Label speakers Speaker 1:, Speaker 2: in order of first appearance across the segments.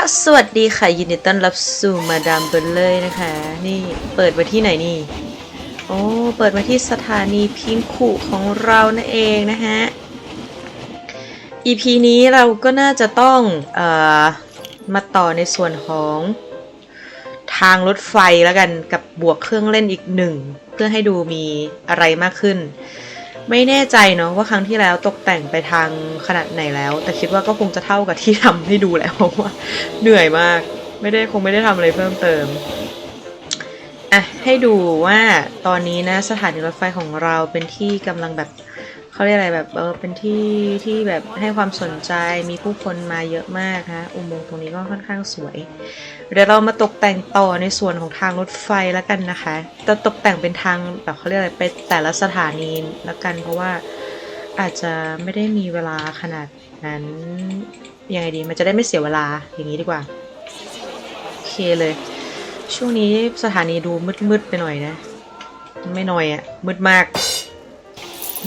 Speaker 1: ก็สวัสดีค่ะยินดีต้อนรับสู่มาดามเบลเลยนะคะ นี่เปิดมาที่ไหนนี่โอ้เปิดมาที่สถานีพิงคุของเรานั่นเองนะฮะ EP นี้เราก็น่าจะต้องเอ่อมาต่อในส่วนของทางรถไฟแล้วกันกับบวกเครื่องเล่นอีกหนึ่ง เพื่อให้ดูมีอะไรมากขึ้น ไม่แน่ใจเนาะว่าครั้งที่แล้วตกแต่งไปทางขนาดไหนแล้ว แต่คิดว่าก็คงจะเท่ากับที่ทำให้ดูแล้วเพราะว่าเหนื่อยมาก ไม่ได้คงไม่ได้ทำอะไรเพิ่มเติมอะให้ดูว่าตอนนี้นะสถานีรถไฟของเราเป็นที่กำลังแบบ เขาเรียกอะไรแบบเออเป็นที่ที่แบบให้ความสนใจมีผู้คนมาเยอะมากฮะอุโมงค์ตรงนี้ก็ค่อนข้างสวย เดี๋ยวเรามาตกแต่งต่อในส่วนของทางรถไฟแล้วกันนะคะจะตกแต่งเป็นทางแบบเขาเรียกอะไรไปแต่ละสถานีแล้วกัน เพราะว่าอาจจะไม่ได้มีเวลาขนาดนั้นยังไงดีมันจะได้ไม่เสียเวลาอย่างนี้ดีกว่าโอเคเลย ช่วงนี้สถานีดูมืดๆไปหน่อยนะ ไม่หน่อยอะมืดมาก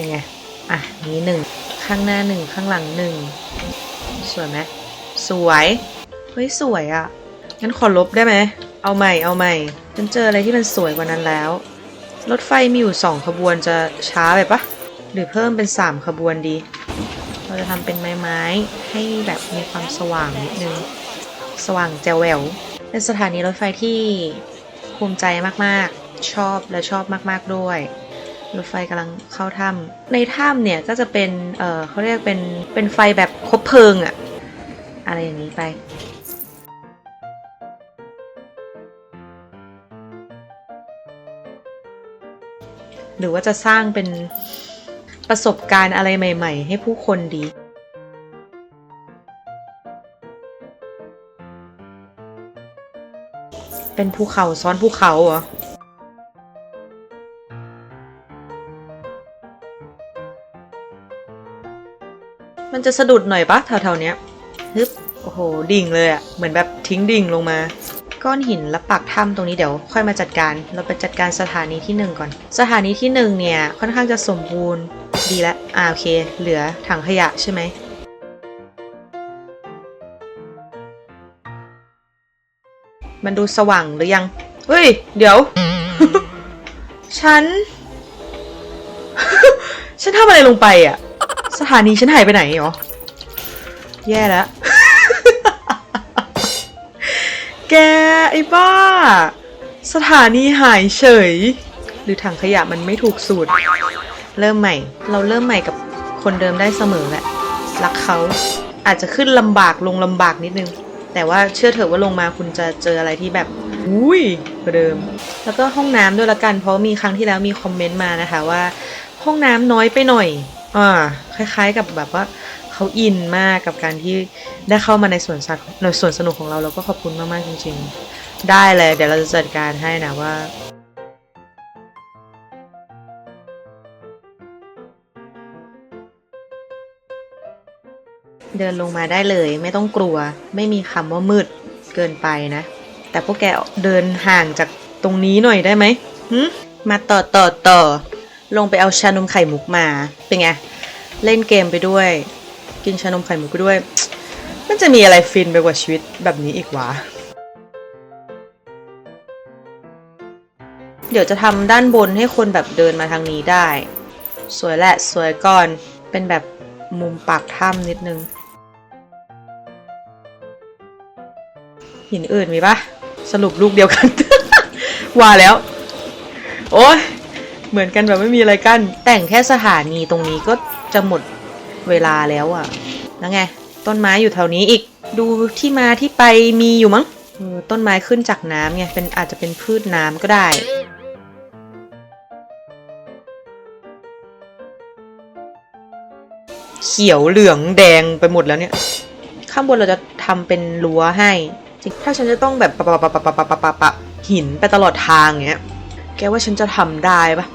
Speaker 1: ยังไง อะนี้หนึ่งข้างหน้าหนึ่งข้างหลังหนึ่งสวยไหมสวยเฮ้ยสวยอะงั้นขอลบได้ไหมเอาใหม่เอาใหม่ฉันเจออะไรที่มันสวยกว่านั้นแล้ว รถไฟมีอยู่สองขบวนจะช้าไปปะหรือเพิ่มเป็นสามขบวนดี เราจะทำเป็นไม้ๆให้แบบมีความสว่างนิดนึงสว่างแจ๋วแหววเป็นสถานีรถไฟที่ภูมิใจมากๆ ชอบและชอบมาก ๆด้วย รถไฟกำลังเข้าถ้ำในถ้ำเนี่ยก็จะเป็น เออเขาเรียกเป็น เป็นไฟแบบคบเพลิงอะอะไรอย่างนี้ไป หรือว่าจะสร้างเป็นประสบการณ์อะไรใหม่ ๆ ให้ผู้คนดีเป็นภูเขาซ้อนภูเขาเหรอ มันจะสะดุดหน่อยปะแถวๆเนี้ยฮึบโอ้โห ดิ่งเลยอะเหมือนแบบทิ้งดิ่งลงมา ก้อนหินและปากถ้ำตรงนี้เดี๋ยวค่อยมาจัดการ เราไปจัดการสถานีที่หนึ่งก่อน สถานีที่หนึ่งเนี่ยค่อนข้างจะสมบูรณ์ดีแล้วอ่าโอเค เหลือถังขยะใช่ไหมมันดูสว่างหรือยัง เฮ้ย เดี๋ยว ฉัน ฉันทำอะไรลงไปอะ สถานีฉันหายไปไหนหรอ แย่แล้ว แก ไอ้บ้า สถานีหายเฉย หรือถังขยะมันไม่ถูกสูตร เริ่มใหม่ เราเริ่มใหม่กับคนเดิมได้เสมอแหละ รักเขาอาจจะขึ้นลำบากลงลำบากนิดนึง แต่ว่าเชื่อเถอะว่าลงมาคุณจะเจออะไรที่แบบอุ้ยกว่าเดิม แล้วก็ห้องน้ำด้วยละกัน เพราะมีครั้งที่แล้วมีคอมเมนต์มานะคะว่า ห้องน้ำน้อยไปหน่อย อ่าคล้ายๆกับแบบว่าเขาอินมากกับการที่ได้เข้ามาในสวนสัตว์ในสวนสนุกของเราเราก็ขอบคุณมากๆจริง ๆ ได้เลย เดี๋ยวเราจะจัดการให้นะว่าเดินลงมาได้เลยไม่ต้องกลัวไม่มีคำว่ามืดเกินไปนะ แต่พวกแกเดินห่างจากตรงนี้หน่อยได้ไหมหมาต่อต่อต่อ ลงไปเอาชานมไข่มุกมา เป็นไง เล่นเกมไปด้วย กินชานมไข่มุกไปด้วย มันจะมีอะไรฟินไปกว่าชีวิตแบบนี้อีกวะ เดี๋ยวจะทำด้านบนให้คนแบบเดินมาทางนี้ได้ สวยแหละสวยก่อน เป็นแบบมุมปากถ้ำนิดนึง หินอื่นมีปะสรุปลูกเดียวกัน ว่าแล้ว โอ้ย เหมือนกันแบบไม่มีอะไรกั้นแต่งแค่สถานีตรงนี้ก็จะหมดเวลาแล้วอะแล้วไง ต้นไม้อยู่แถวนี้อีกดูที่มาที่ไปมีอยู่มั้งต้นไม้ขึ้นจากน้ำไงเป็นอาจจะเป็นพืชน้ำก็ได้เขียวเหลืองแดงไปหมดแล้วเนี่ย ข้างบนเราจะทำเป็นรั้วให้ถ้าฉันจะต้องแบบปะปะปะปะปะปะปะปะหินไปตลอดทางเงี้ย แกว่าฉันจะทำได้ปะ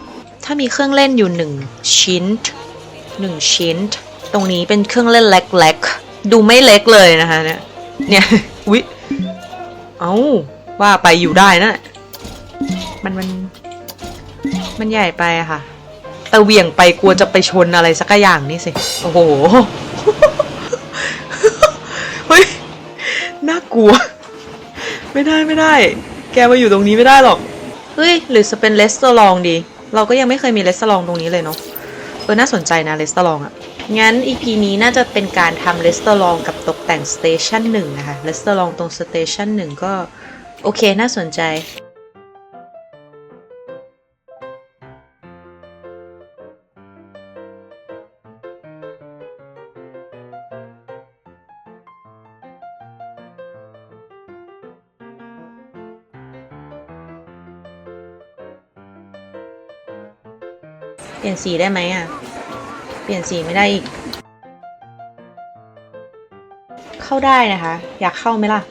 Speaker 1: ถ้ามีเครื่องเล่นอยู่หนึ่งชิ้นหนึ่งชิ้น ตรงนี้เป็นเครื่องเล่นเล็กๆ ดูไม่เล็กเลยนะคะเนี่ย เนี่ย อุ๊ย เอ้า ว่าไปอยู่ได้นะ มันมัน มันใหญ่ไปอะค่ะ แต่เหวี่ยงไปกลัวจะไปชนอะไรสักอย่างนี่สิ โอ้โห เฮ้ย น่ากลัว ไม่ได้ไม่ได้ แกมาอยู่ตรงนี้ไม่ได้หรอก เฮ้ย หรือจะเป็นเลสเตอร์ลองดี เราก็ยังไม่เคยมีเลสตอรองตรงนี้เลยเนาะเออน่าสนใจนะเลสตอรองอะงั้น EP นี้น่าจะเป็นการทำเลสตอรองกับตกแต่งสเตชันหนึ่งนะคะเลสตอรองตรงสเตชันหนึ่งก็โอเคน่าสนใจ เปลี่ยนสีได้ไหมอะ เปลี่ยนสีไม่ได้อีก เข้าได้นะคะ อยากเข้าไหมล่ะ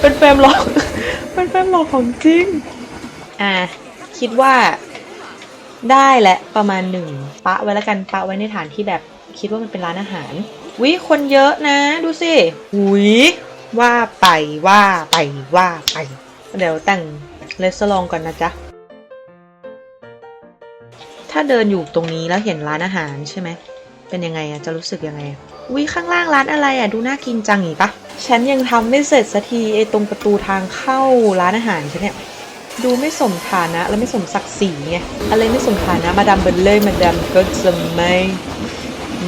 Speaker 1: เป็นแฟมหลอก เป็นแฟมหลอกของจริง อ่า คิดว่าได้แหละประมาณหนึ่งปะไว้แล้วกันปะไว้ในฐานที่แบบคิดว่ามันเป็นร้านอาหาร วิคนเยอะนะ ดูสิหุยว่าไปว่าไปว่าไป เดี๋ยวแต่งเลสซลองก่อนนะจ๊ะ ถ้าเดินอยู่ตรงนี้แล้วเห็นร้านอาหารใช่ไหม เป็นยังไงอะจะรู้สึกยังไงอะวิข้างล่างร้านอะไรอะดูน่ากินจังอีกปะฉันยังทำไม่เสร็จสักทีไอตรงประตูทางเข้าร้านอาหารฉันเนี่ยดูไม่สมฐานะ และไม่สมศักดิ์ศรีไงอะไรไม่สมฐานะมาดามเบลเล่มาดามก็จะไม่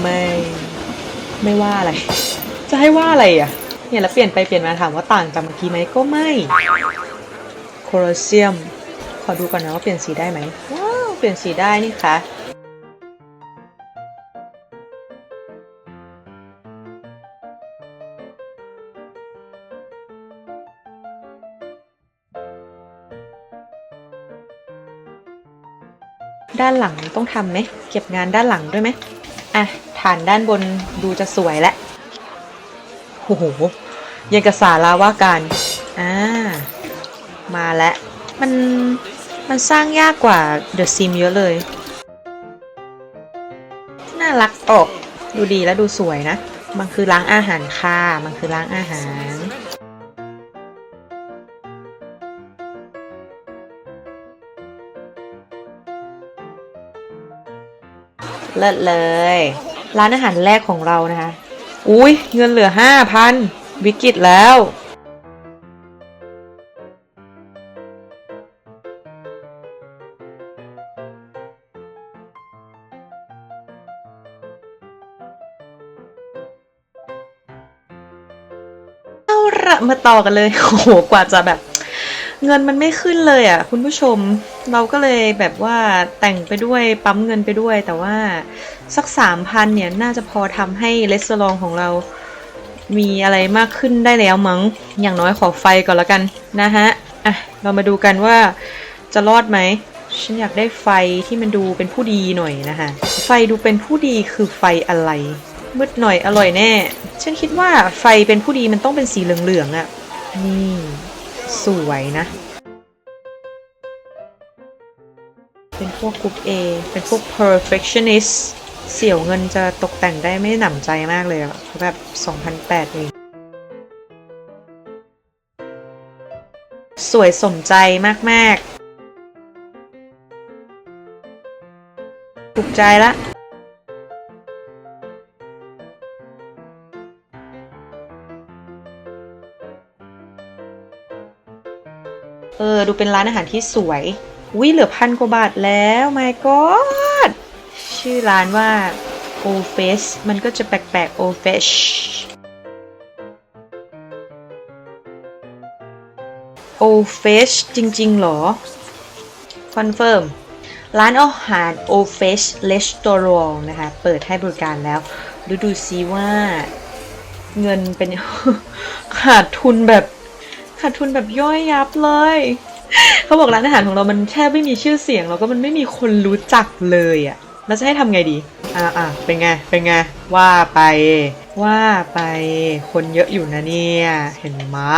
Speaker 1: ไม่ ไม่ว่าอะไร จะให้ว่าอะไรอะ เนี่ยแล้วเปลี่ยนไปเปลี่ยนมาถามว่าต่างจากเมื่อกี้ไหมก็ไม่โคลอเซียม ขอดูก่อนนะว่าเปลี่ยนสีได้ไหมว้าวเปลี่ยนสีได้นี่คะ ด้านหลังต้องทำไหมเก็บงานด้านหลังด้วยไหมอะฐานด้านบนดูจะสวยแล้วโอ้โหยังกระสาราว่าการอ่ามาแล้วมันมันสร้างยากกว่า The Sim เยอะเลย น่ารักออก ดูดีและดูสวยนะ มันคือร้านอาหารค่ะ มันคือร้านอาหาร เลิศเลย ร้านอาหารแรกของเรานะคะ อุ้ยเงินเหลือห้าพันวิกฤตแล้วเอาละมาต่อกันเลย โอ้โห กว่าจะแบบ เงินมันไม่ขึ้นเลยอะ คุณผู้ชมเราก็เลยแบบว่าแต่งไปด้วยปั๊มเงินไปด้วย แต่ว่าสักสามพันเนี่ยน่าจะพอทำให้เลสเตอรองของเรามีอะไรมากขึ้นได้แล้วมั้ง อย่างน้อยขอไฟก่อนละกันนะฮะ อะ เรามาดูกันว่าจะรอดไหม ฉันอยากได้ไฟที่มันดูเป็นผู้ดีหน่อยนะคะไฟดูเป็นผู้ดีคือไฟอะไร มืดหน่อยอร่อยแน่ ฉันคิดว่าไฟเป็นผู้ดีมันต้องเป็นสีเหลืองๆอะ่ะ นี่ สวยนะ เป็นพวกกรุ๊ป A เป็นพวก perfectionist เสี่ยวเงินจะตกแต่งได้ไม่หนำใจมากเลยอะแบบ 2008เองสวยสมใจมาก ๆ ถูกใจละ เออ ดูเป็นร้านอาหารที่สวยวิเหลือพันกว่าบาทแล้ว my god ชื่อร้านว่า o f a c e มันก็จะแปลกๆ o f a c e o f a c e จริงๆหรอ คอนเฟิร์ม ร้านอาหาร o f a c e Restaurant นะคะ เปิดให้บริการแล้ว ดูดูซิว่า เงินเป็น ขาดทุนแบบ ขาดทุนแบบย่อยยับเลย เขาบอกร้านอาหารของเรามันแทบไม่มีชื่อเสียงแล้วก็มันไม่มีคนรู้จักเลยอะ่ะเราจะให้ทำไงดี อ่าอ่าเป็นไง เป็นไง ว่าไป ว่าไป คนเยอะอยู่นะเนี่ย เห็นมะ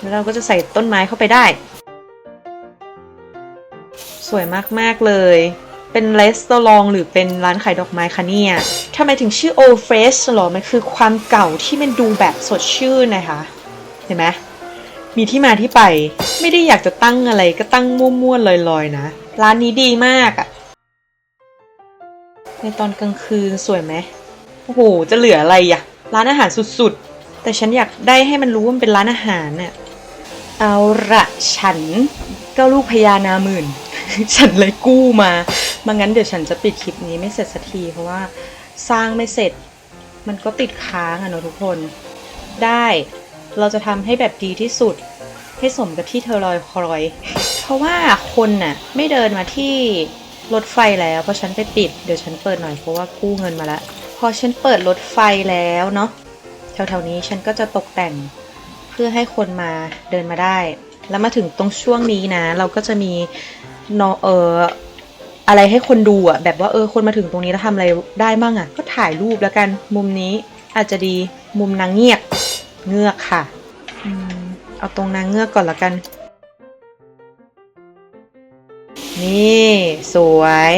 Speaker 1: แล้วเราก็จะใส่ต้นไม้เข้าไปได้ สวยมาก ๆ เลย เป็นรีสตอรองหรือเป็นร้านขายดอกไม้คะเนี่ยทำไมถึงชื่อ Old Fresh หรอ มันคือความเก่าที่มันดูแบบสดชื่นนะคะ เห็นไหมมีที่มาที่ไป ไม่ได้อยากจะตั้งอะไรก็ตั้งมั่วๆลอยๆนะ ร้านนี้ดีมากอะในตอนกลางคืนสวยไหมโอ้โห จะเหลืออะไรอะร้านอาหารสุดๆ แต่ฉันอยากได้ให้มันรู้ว่ามันเป็นร้านอาหารน่ะเอาละฉันก็ลูกพญานาหมื่น ฉันเลยกู้มา มางั้นเดี๋ยวฉันจะปิดคลิปนี้ไม่เสร็จสักทีเพราะว่าสร้างไม่เสร็จ มันก็ติดค้างอะเนาะทุกคน ได้เราจะทำให้แบบดีที่สุด ให้สมกับที่เธอลอยคอย เพราะว่าคนน่ะไม่เดินมาที่รถไฟแล้ว เพราะฉันไปปิดเดี๋ยวฉันเปิดหน่อยเพราะว่ากู้เงินมาแล้วพอฉันเปิดรถไฟแล้วเนาะแถวๆนี้ฉันก็จะตกแต่งเพื่อให้คนมาเดินมาได้ แล้วมาถึงตรงช่วงนี้นะ เราก็จะมีนอเออ อะไรให้คนดูอะแบบว่าเออคนมาถึงตรงนี้แล้วทำอะไรได้บ้างอะก็ถ่ายรูปแล้วกัน มุมนี้อาจจะดีมุมนางเงียบเงือกค่ะอเอาตรงนางเงือกก่อนละกัน นี่สวย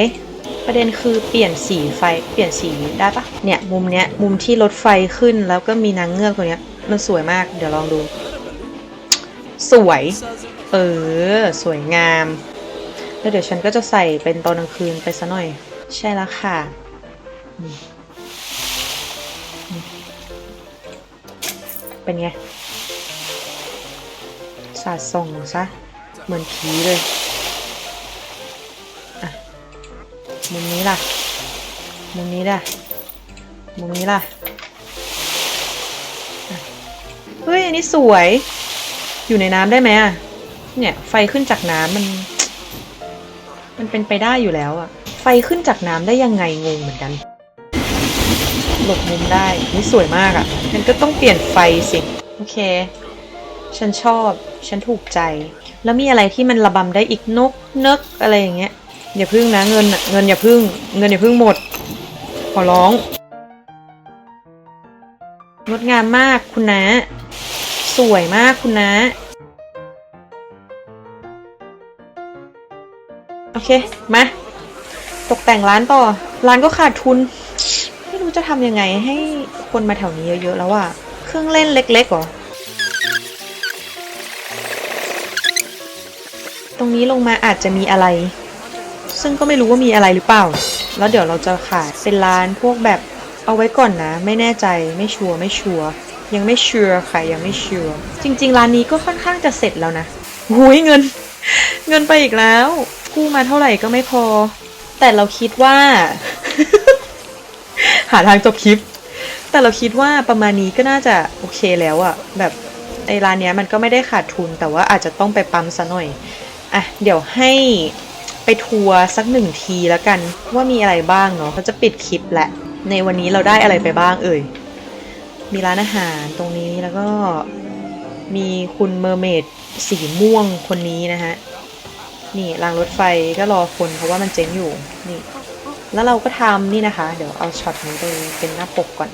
Speaker 1: ประเด็นคือเปลี่ยนสีไฟเปลี่ยนสีได้ปะเนี่ยมุมเนี้ยมุมที่รถไฟขึ้นแล้วก็มีนางเงือกตัวเนี้ยมันสวยมาก เดี๋ยวลองดู สวย เออ สวยงาม แล้วเดี๋ยวฉันก็จะใส่เป็นตอนกลางคืนไปซะหน่อย ใช่แล้วค่ะอืมอืมเป็นไง สาดส่องซะ เหมือนผีเลยอะมุมนี้ล่ะ มุมนี้ล่ะ มุมนี้ล่ะอะ เฮ้ย อันนี้สวย อยู่ในน้ำได้ไหมอะ เนี่ย ไฟขึ้นจากน้ำมัน มันเป็นไปได้อยู่แล้วอะไฟขึ้นจากน้ำได้ยังไงงงเหมือนกัน หลบมุมได้นี่สวยมากอะงั้นก็ต้องเปลี่ยนไฟสิ โอเค ฉันชอบ ฉันถูกใจ แล้วมีอะไรที่มันระบำได้อีกนกเนกอะไรอย่างเงี้ย อย่าพึ่งนะเงินอะเงินอย่าพึ่ง เงินอย่าพึ่งหมด ขอร้อง งดงามมากคุณนะ สวยมากคุณนะ อเค มา ตกแต่งร้านต่อ ร้านก็ขาดทุน ไม่รู้จะทำยังไงให้คนมาแถวนี้เยอะๆแล้วอะเครื่องเล่นเล็กๆหรอ ตรงนี้ลงมาอาจจะมีอะไร ซึ่งก็ไม่รู้ว่ามีอะไรหรือเปล่า แล้วเดี๋ยวเราจะขายเป็นร้านพวกแบบเอาไว้ก่อนนะ ไม่แน่ใจไม่ชัวร์ไม่ชัวร์ยังไม่ชัวร์ค่ะยังไม่ชัวร์จริง ๆ ร้านนี้ก็ค่อนข้างจะเสร็จแล้วนะหุยเงิน เงินไปอีกแล้ว กู้มาเท่าไหร่ก็ไม่พอ แต่เราคิดว่า หาทางจบคลิป แต่เราคิดว่าประมาณนี้ก็น่าจะโอเคแล้วอะแบบไอ้ร้านเนี้ยมันก็ไม่ได้ขาดทุนแต่ว่าอาจจะต้องไปปั๊มซะหน่อยอะเดี๋ยวให้ไปทัวร์สักหนึ่งทีแล้วกันว่ามีอะไรบ้างเนาะเขาจะปิดคลิปแหละ ในวันนี้เราได้อะไรไปบ้างเอ่ย มีร้านอาหารตรงนี้แล้วก็มีคุณเมอร์เมดสีม่วงคนนี้นะฮะ นี่รางรถไฟก็รอคนเพราะว่ามันเจ๊งอยู่นี่ แล้วเราก็ทำนี่นะคะ เดี๋ยวเอาช็อตนี้ไปเป็นหน้าปกก่อน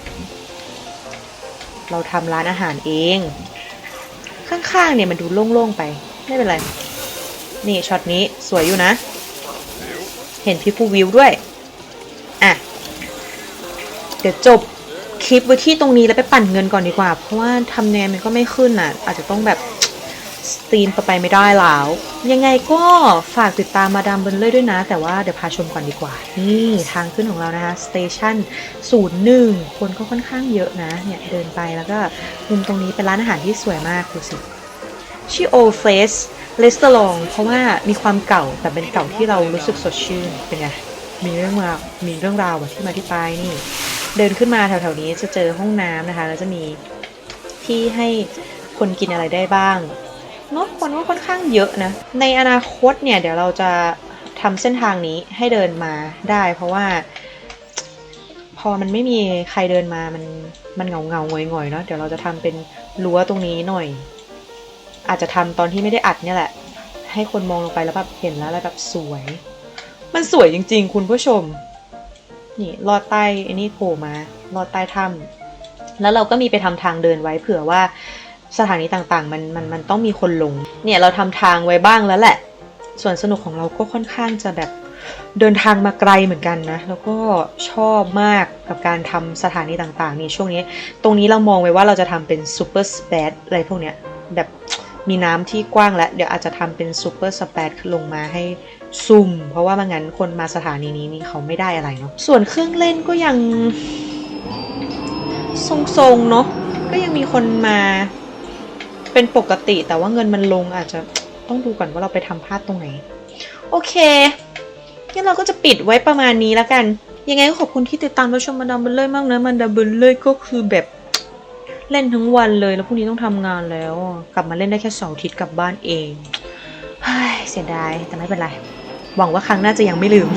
Speaker 1: เราทำร้านอาหารเอง ข้างๆเนี่ยมันดูโล่งๆไป ไม่เป็นไร นี่ช็อตนี้สวยอยู่นะ เห็นพี่ฟูวิวด้วย อะ เดี๋ยวจบคลิปไว้ที่ตรงนี้แล้วไปปั่นเงินก่อนดีกว่า เพราะว่าทำแนนมันก็ไม่ขึ้นอะ อาจจะต้องแบบ สตรีมไปไม่ได้แล้ว ยังไงก็ฝากติดตามมาดามเบิร์นเลยด้วยนะ แต่ว่าเดี๋ยวพาชมก่อนดีกว่า นี่ทางขึ้นของเรานะคะสเตชันศูนย์หนึ่งคนก็ค่อนข้างเยอะนะ เนี่ยเดินไปแล้วก็มุมตรงนี้เป็นร้านอาหารที่สวยมากดูสิชื่อ Old Face Restaurant เพราะว่ามีความเก่าแต่เป็นเก่าที่เรารู้สึกสดชื่นเป็นไงมีเรื่องราวมีเรื่องราวที่มาที่ไปนี่ เดินขึ้นมาแถวๆนี้จะเจอห้องน้ำนะคะ แล้วจะมีที่ให้คนกินอะไรได้บ้าง เนอะคนก็ค่อนข้างเยอะนะ ในอนาคตเนี่ยเดี๋ยวเราจะทำเส้นทางนี้ให้เดินมาได้ เพราะว่า พอมันไม่มีใครเดินมามันมันเงาเงาๆงอยงอยเนาะเดี๋ยวเราจะทำเป็นรั้วตรงนี้หน่อย อาจจะทำตอนที่ไม่ได้อัดเนี่ยแหละ ให้คนมองลงไปแล้วแบบเห็นแล้วแล้วแบบสวย มันสวยจริง ๆ คุณผู้ชม นี่ลอดใต้ไอ้นี่โผล่มาลอดใต้ถ้ำแล้วเราก็มีไปทำทางเดินไว้เผื่อว่า สถานีต่างๆ มันมันมันต้องมีคนลง เนี่ยเราทำทางไว้บ้างแล้วแหละ ส่วนสนุกของเราก็ค่อนข้างจะแบบเดินทางมาไกลเหมือนกันนะ แล้วก็ชอบมากกับการทำสถานีต่างๆ นี่ช่วงนี้ ตรงนี้เรามองไว้ว่าเราจะทำเป็นซูเปอร์สเปซอะไรพวกเนี้ยแบบมีน้ำที่กว้างแล้ว เดี๋ยวอาจจะทำเป็นซูเปอร์สเปดลงมาให้ซุ่ม เพราะว่าไม่งั้นคนมาสถานีนี้นี่เขาไม่ได้อะไรเนาะส่วนเครื่องเล่นก็ยังทรงๆเนาะก็ยังมีคนมา เป็นปกติแต่ว่าเงินมันลงอาจจะต้องดูก่อนว่าเราไปทำพลาดตรงไหน โอเคงั้นเราก็จะปิดไว้ประมาณนี้แล้วกัน ยังไงก็ขอบคุณที่ติดตามรับชมมาดามเบลเล่มากนะมันดามเบลเล่ก็คือแบบเล่นทั้งวันเลยแล้วพรุ่งนี้ต้องทำงานแล้ว กลับมาเล่นได้แค่เสาร์อาทิตย์กลับบ้านเองเฮ้ยเสียดายแต่ไม่เป็นไร หวังว่าครั้งหน้าจะยังไม่ลืม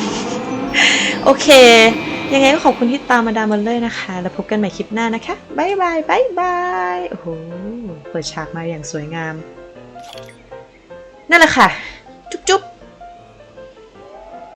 Speaker 1: โอเค ยังไงก็ขอบคุณที่ตามมาดามเบลเลยนะคะ แล้วพบกันใหม่คลิปหน้านะคะบายบายบายบายโอ้โห เปิดฉากมาอย่างสวยงาม นั่นแหละค่ะ จุ๊บจุ๊บ